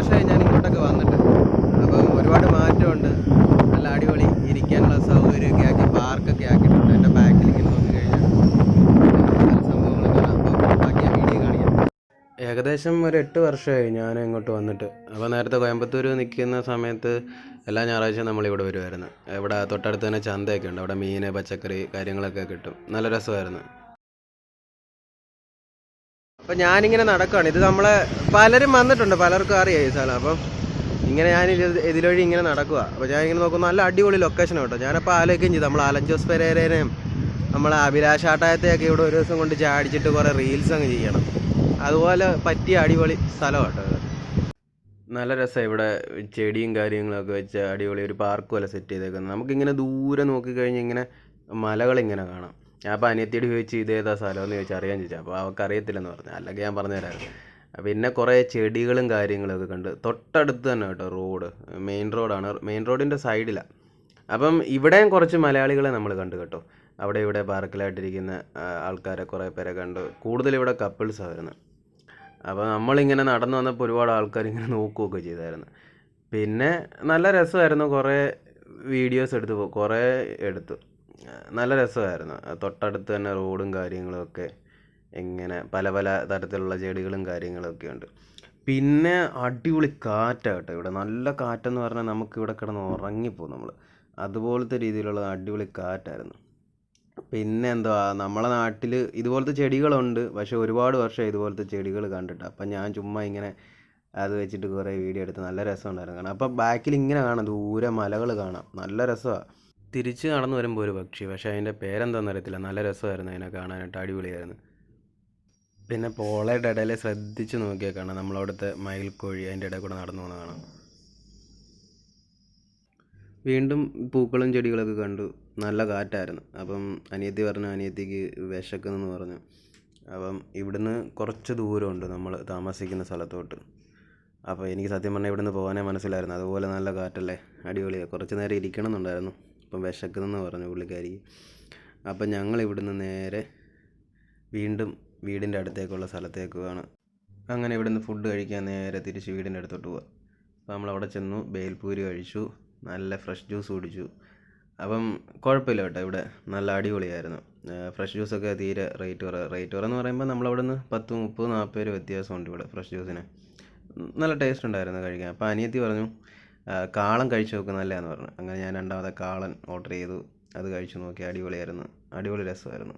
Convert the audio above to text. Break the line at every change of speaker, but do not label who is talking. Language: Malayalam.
വർഷമായി ഞാൻ ഇങ്ങോട്ടൊക്കെ വന്നിട്ട്. അപ്പം ഒരുപാട് മാറ്റമുണ്ട്. നല്ല അടിപൊളി ഇരിക്കാനുള്ള സൗകര്യമൊക്കെ ആക്കി പാർക്കൊക്കെ ആക്കിയിട്ടുണ്ട്. എന്റെ ബാക്കിൽ ഇങ്ങനെ നോക്കിക്കഴിഞ്ഞാൽ സംഭവങ്ങളൊക്കെ അപ്പോൾ ബാക്കി ആ വീഡിയോ കാണിക്കാം. ഏകദേശം ഒരു എട്ട് വർഷമായി ഞാൻ ഇങ്ങോട്ട് വന്നിട്ട്. അപ്പോൾ നേരത്തെ കോയമ്പത്തൂർ നിൽക്കുന്ന സമയത്ത് എല്ലാ ഞായറാഴ്ചയും നമ്മളിവിടെ വരുമായിരുന്നു ഇവിടെ തൊട്ടടുത്ത് തന്നെ ചന്തയൊക്കെ ഉണ്ട്. അവിടെ മീൻ പച്ചക്കറി കാര്യങ്ങളൊക്കെ കിട്ടും. നല്ല രസമായിരുന്നു. അപ്പം ഞാനിങ്ങനെ നടക്കുകയാണ് ഇത് നമ്മളെ പലരും വന്നിട്ടുണ്ട്. പലർക്കും അറിയാം ഈ സ്ഥലം. അപ്പം ഇങ്ങനെ ഞാൻ ഇത് ഇതിലൊഴി ഇങ്ങനെ നടക്കുക അപ്പോൾ ഞാൻ ഇങ്ങനെ നോക്കുമ്പോൾ നല്ല അടിപൊളി ലൊക്കേഷൻ കേട്ടോ. ഞാനപ്പോൾ ആലോചിക്കുകയും ചെയ്തു. നമ്മൾ അലഞ്ചോസ് പെരേരേനെയും നമ്മളെ അഭിലാഷ് ആട്ടായത്തെയൊക്കെ ഇവിടെ ഒരു ദിവസം കൊണ്ട് ചാടിച്ചിട്ട് കുറേ റീൽസ് അങ്ങ് ചെയ്യണം. അതുപോലെ പറ്റിയ അടിപൊളി സ്ഥലം കേട്ടോ നല്ല രസമാണ് ഇവിടെ ചെടിയും കാര്യങ്ങളൊക്കെ വെച്ച് അടിപൊളി ഒരു പാർക്ക് പോലെ സെറ്റ് ചെയ്തേക്കുന്നത്. നമുക്കിങ്ങനെ ദൂരെ നോക്കിക്കഴിഞ്ഞ് ഇങ്ങനെ മലകളിങ്ങനെ കാണാം. ഞാൻ അപ്പോൾ അനിയത്തിയോട് ചോദിച്ചു ഇതേതാ സ്ഥലമെന്ന് ചോദിച്ചാൽ അറിയാൻ ചോദിച്ചു. അപ്പോൾ അവൾക്ക് അറിയത്തില്ലെന്ന് പറഞ്ഞു. അല്ലെങ്കിൽ ഞാൻ പറഞ്ഞു തരാമായിരുന്നു പിന്നെ കുറേ ചെടികളും കാര്യങ്ങളൊക്കെ കണ്ട് തൊട്ടടുത്ത് തന്നെ കേട്ടോ റോഡ്. മെയിൻ റോഡാണ്. മെയിൻ റോഡിന്റെ സൈഡിലാണ് അപ്പം ഇവിടെയും കുറച്ച് മലയാളികളെ നമ്മൾ കണ്ടു കേട്ടോ. അവിടെ ഇവിടെ പാർക്കിലായിട്ടിരിക്കുന്ന ആൾക്കാരെ കുറേ പേരെ കണ്ടു കൂടുതൽ ഇവിടെ കപ്പിൾസാണ് വരുന്നത്. അപ്പോൾ നമ്മളിങ്ങനെ നടന്നു വന്നപ്പോൾ ഒരുപാട് ആൾക്കാർ ഇങ്ങനെ നോക്കുകയൊക്കെ ചെയ്തായിരുന്നു. പിന്നെ നല്ല രസമായിരുന്നു. കുറേ വീഡിയോസ് എടുത്ത് കുറേ എടുത്തു. നല്ല രസമായിരുന്നു. തൊട്ടടുത്ത് തന്നെ റോഡും കാര്യങ്ങളൊക്കെ ഇങ്ങനെ പല പല തരത്തിലുള്ള ചെടികളും കാര്യങ്ങളൊക്കെ ഉണ്ട്. പിന്നെ അടിപൊളി കാറ്റാണ് കേട്ടോ ഇവിടെ. നല്ല കാറ്റെന്ന് പറഞ്ഞാൽ നമുക്ക് ഇവിടെ കിടന്ന് ഉറങ്ങിപ്പോകും നമ്മൾ അതുപോലത്തെ രീതിയിലുള്ള അടിപൊളി കാറ്റായിരുന്നു. പിന്നെ എന്തുവാ നമ്മളെ നാട്ടിൽ ഇതുപോലത്തെ ചെടികളുണ്ട്. പക്ഷേ ഒരുപാട് വർഷം ഇതുപോലത്തെ ചെടികൾ കണ്ടിട്ട്. അപ്പം ഞാൻ ചുമ്മാ ഇങ്ങനെ അത് വെച്ചിട്ട് കുറേ വീഡിയോ എടുത്ത് നല്ല രസമുണ്ടായിരുന്നു. കാണാം അപ്പം ബാക്കിൽ ഇങ്ങനെ കാണാം ദൂരെ മലകൾ കാണാം. നല്ല രസമാണ് തിരിച്ച് നടന്നു വരുമ്പോൾ ഒരു പക്ഷി. പക്ഷേ അതിന്റെ പേരെന്താണെന്ന് അറിയത്തില്ല. നല്ല രസമായിരുന്നു അതിനെ കാണാനായിട്ട്. അടിപൊളിയായിരുന്നു. പിന്നെ പോളയുടെ ഇടയിൽ ശ്രദ്ധിച്ച് നോക്കിയാൽ കാണാം. നമ്മളവിടുത്തെ മയിൽക്കോഴി അതിന്റെ ഇടയിൽ കൂടെ നടന്നു പോകുന്ന കാണാം. വീണ്ടും പൂക്കളും ചെടികളൊക്കെ കണ്ടു. നല്ല കാറ്റായിരുന്നു. അപ്പം അനിയത്തി പറഞ്ഞു അനിയത്തിക്ക് വിശക്കുന്നെന്ന് പറഞ്ഞു. അപ്പം ഇവിടുന്ന് കുറച്ച് ദൂരമുണ്ട് നമ്മൾ താമസിക്കുന്ന സ്ഥലത്തോട്ട്. അപ്പോൾ എനിക്ക് സത്യം പറഞ്ഞാൽ ഇവിടുന്ന് പോകാനേ മനസ്സിലായിരുന്നു. അതുപോലെ നല്ല കാറ്റല്ലേ. അടിപൊളിയാണ് കുറച്ച് നേരം ഇരിക്കണം എന്നുണ്ടായിരുന്നു അപ്പം വിശക്കുന്നെന്ന് പറഞ്ഞു പുള്ളിക്കാരി അപ്പം ഞങ്ങൾ ഇവിടുന്ന് നേരെ വീണ്ടും വീടിന്റെ അടുത്തേക്കുള്ള സ്ഥലത്തേക്ക് പോവാണ്. അങ്ങനെ ഇവിടുന്ന് ഫുഡ് കഴിക്കാൻ നേരെ തിരിച്ച് വീടിന്റെ അടുത്തോട്ട് പോവാം. അപ്പോൾ നമ്മളവിടെ ചെന്നു ബേൽപൂരി കഴിച്ചു നല്ല ഫ്രഷ് ജ്യൂസ് കുടിച്ചു. അപ്പം കുഴപ്പമില്ല കേട്ടോ ഇവിടെ. നല്ല അടിപൊളിയായിരുന്നു. ഫ്രഷ് ജ്യൂസൊക്കെ തീരെ റേറ്റ് കുറവ് റേറ്റ് കുറവെന്ന് പറയുമ്പോൾ നമ്മളവിടെ നിന്ന് പത്ത് മുപ്പത് നാൽപ്പത് രൂപ വ്യത്യാസമുണ്ട് ഇവിടെ ഫ്രഷ് ജ്യൂസിന് നല്ല ടേസ്റ്റ് ഉണ്ടായിരുന്നു കഴിക്കാൻ. അപ്പോൾ അനിയത്തി പറഞ്ഞു കാളൻ കഴിച്ചു നോക്ക് നല്ലതാണെന്ന് പറഞ്ഞു. അങ്ങനെ ഞാൻ രണ്ടാമത്തെ കാളൻ ഓർഡർ ചെയ്തു. അത് കഴിച്ചു നോക്കി. അടിപൊളിയായിരുന്നു. അടിപൊളി രസമായിരുന്നു.